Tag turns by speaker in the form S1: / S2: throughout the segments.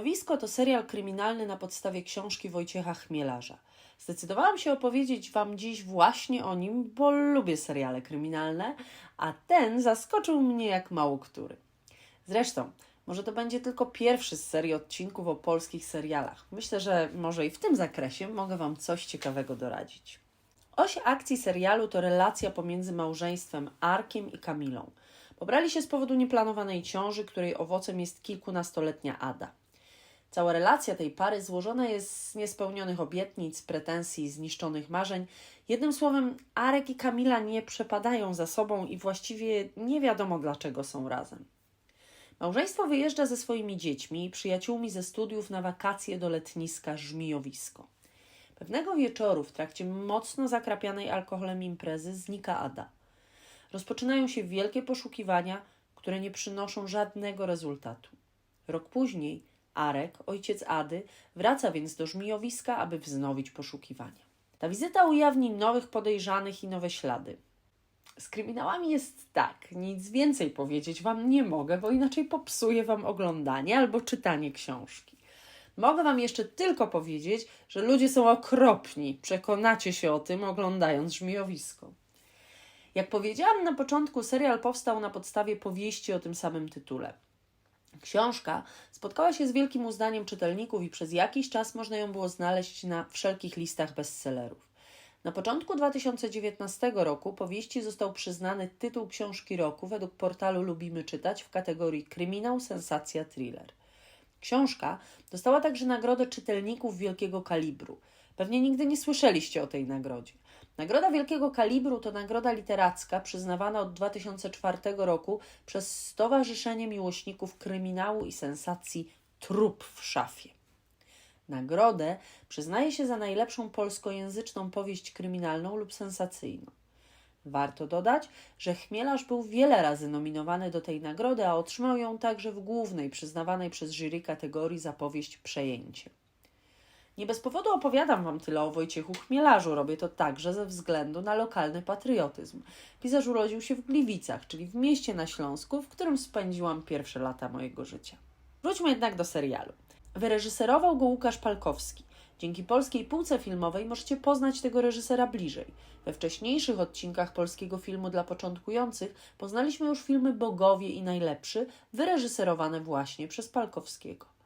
S1: Żmijowisko to serial kryminalny na podstawie książki Wojciecha Chmielarza. Zdecydowałam się opowiedzieć Wam dziś właśnie o nim, bo lubię seriale kryminalne, a ten zaskoczył mnie jak mało który. Zresztą, może to będzie tylko pierwszy z serii odcinków o polskich serialach. Myślę, że może i w tym zakresie mogę Wam coś ciekawego doradzić. Oś akcji serialu to relacja pomiędzy małżeństwem Arkiem i Kamilą. Pobrali się z powodu nieplanowanej ciąży, której owocem jest kilkunastoletnia Ada. Cała relacja tej pary złożona jest z niespełnionych obietnic, pretensji, zniszczonych marzeń. Jednym słowem, Arek i Kamila nie przepadają za sobą i właściwie nie wiadomo dlaczego są razem. Małżeństwo wyjeżdża ze swoimi dziećmi i przyjaciółmi ze studiów na wakacje do letniska Żmijowisko. Pewnego wieczoru, w trakcie mocno zakrapianej alkoholem imprezy, znika Ada. Rozpoczynają się wielkie poszukiwania, które nie przynoszą żadnego rezultatu. Rok później Arek, ojciec Ady, wraca więc do żmijowiska, aby wznowić poszukiwania. Ta wizyta ujawni nowych podejrzanych i nowe ślady. Z kryminałami jest tak, nic więcej powiedzieć Wam nie mogę, bo inaczej popsuję Wam oglądanie albo czytanie książki. Mogę Wam jeszcze tylko powiedzieć, że ludzie są okropni. Przekonacie się o tym oglądając żmijowisko. Jak powiedziałam na początku, serial powstał na podstawie powieści o tym samym tytule. Książka spotkała się z wielkim uznaniem czytelników i przez jakiś czas można ją było znaleźć na wszelkich listach bestsellerów. Na początku 2019 roku powieści został przyznany tytuł książki roku według portalu Lubimy Czytać w kategorii Kryminał, Sensacja, Thriller. Książka dostała także nagrodę czytelników wielkiego kalibru. Pewnie nigdy nie słyszeliście o tej nagrodzie. Nagroda Wielkiego Kalibru to nagroda literacka przyznawana od 2004 roku przez Stowarzyszenie Miłośników Kryminału i Sensacji Trup w szafie. Nagrodę przyznaje się za najlepszą polskojęzyczną powieść kryminalną lub sensacyjną. Warto dodać, że Chmielarz był wiele razy nominowany do tej nagrody, a otrzymał ją także w głównej, przyznawanej przez jury kategorii za powieść Przejęcie. Nie bez powodu opowiadam Wam tyle o Wojciechu Chmielarzu. Robię to także ze względu na lokalny patriotyzm. Pisarz urodził się w Gliwicach, czyli w mieście na Śląsku, w którym spędziłam pierwsze lata mojego życia. Wróćmy jednak do serialu. Wyreżyserował go Łukasz Palkowski. Dzięki polskiej półce filmowej możecie poznać tego reżysera bliżej. We wcześniejszych odcinkach polskiego filmu dla początkujących poznaliśmy już filmy Bogowie i Najlepszy, wyreżyserowane właśnie przez Palkowskiego.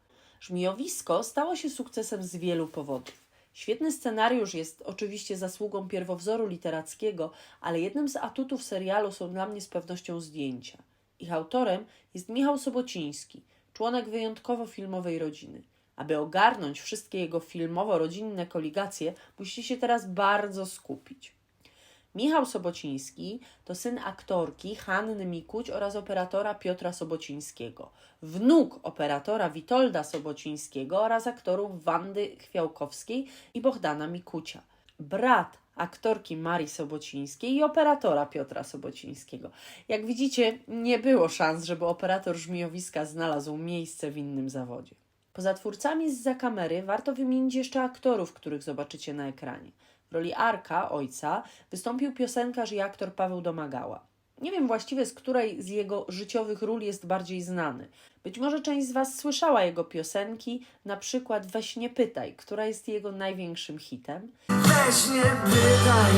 S1: Żmijowisko stało się sukcesem z wielu powodów. Świetny scenariusz jest oczywiście zasługą pierwowzoru literackiego, ale jednym z atutów serialu są dla mnie z pewnością zdjęcia. Ich autorem jest Michał Sobociński, członek wyjątkowo filmowej rodziny. Aby ogarnąć wszystkie jego filmowo-rodzinne koligacje, musicie się teraz bardzo skupić. Michał Sobociński to syn aktorki Hanny Mikuć oraz operatora Piotra Sobocińskiego, wnuk operatora Witolda Sobocińskiego oraz aktorów Wandy Chwiałkowskiej i Bohdana Mikucia, brat aktorki Marii Sobocińskiej i operatora Piotra Sobocińskiego. Jak widzicie, nie było szans, żeby operator żmijowiska znalazł miejsce w innym zawodzie. Poza twórcami z za kamery warto wymienić jeszcze aktorów, których zobaczycie na ekranie. Roli Arka, ojca, wystąpił piosenkarz i aktor Paweł Domagała. Nie wiem właściwie, z której z jego życiowych ról jest bardziej znany. Być może część z Was słyszała jego piosenki, na przykład Weź nie pytaj, która jest jego największym hitem.
S2: Weź nie pytaj,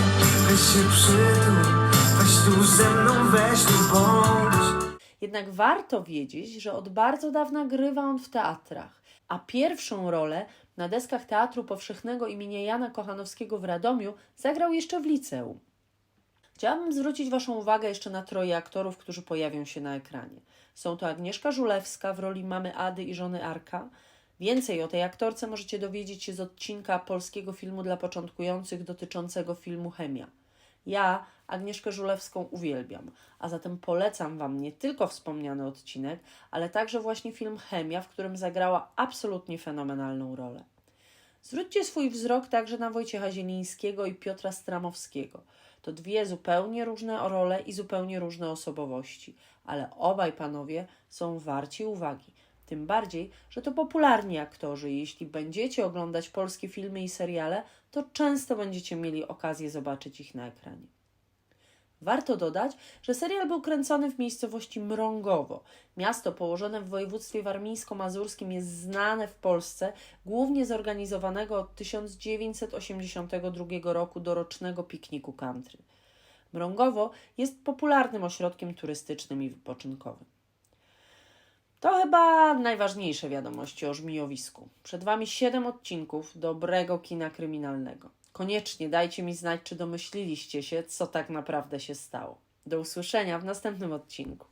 S2: weź się przytul, weź tu ze mną, weź tu bądź.
S1: Jednak warto wiedzieć, że od bardzo dawna grywa on w teatrach, a pierwszą rolę na deskach Teatru Powszechnego imienia Jana Kochanowskiego w Radomiu zagrał jeszcze w liceum. Chciałabym zwrócić Waszą uwagę jeszcze na troje aktorów, którzy pojawią się na ekranie. Są to Agnieszka Żulewska w roli mamy Ady i żony Arka. Więcej o tej aktorce możecie dowiedzieć się z odcinka polskiego filmu dla początkujących dotyczącego filmu Chemia. Ja Agnieszkę Żulewską uwielbiam, a zatem polecam Wam nie tylko wspomniany odcinek, ale także właśnie film Chemia, w którym zagrała absolutnie fenomenalną rolę. Zwróćcie swój wzrok także na Wojciecha Zielińskiego i Piotra Stramowskiego. To dwie zupełnie różne role i zupełnie różne osobowości, ale obaj panowie są warci uwagi. Tym bardziej, że to popularni aktorzy. Jeśli będziecie oglądać polskie filmy i seriale, to często będziecie mieli okazję zobaczyć ich na ekranie. Warto dodać, że serial był kręcony w miejscowości Mrągowo. Miasto położone w województwie warmińsko-mazurskim jest znane w Polsce głównie z organizowanego od 1982 roku dorocznego pikniku country. Mrągowo jest popularnym ośrodkiem turystycznym i wypoczynkowym. To chyba najważniejsze wiadomości o żmijowisku. Przed Wami 7 odcinków dobrego kina kryminalnego. Koniecznie dajcie mi znać, czy domyśliliście się, co tak naprawdę się stało. Do usłyszenia w następnym odcinku.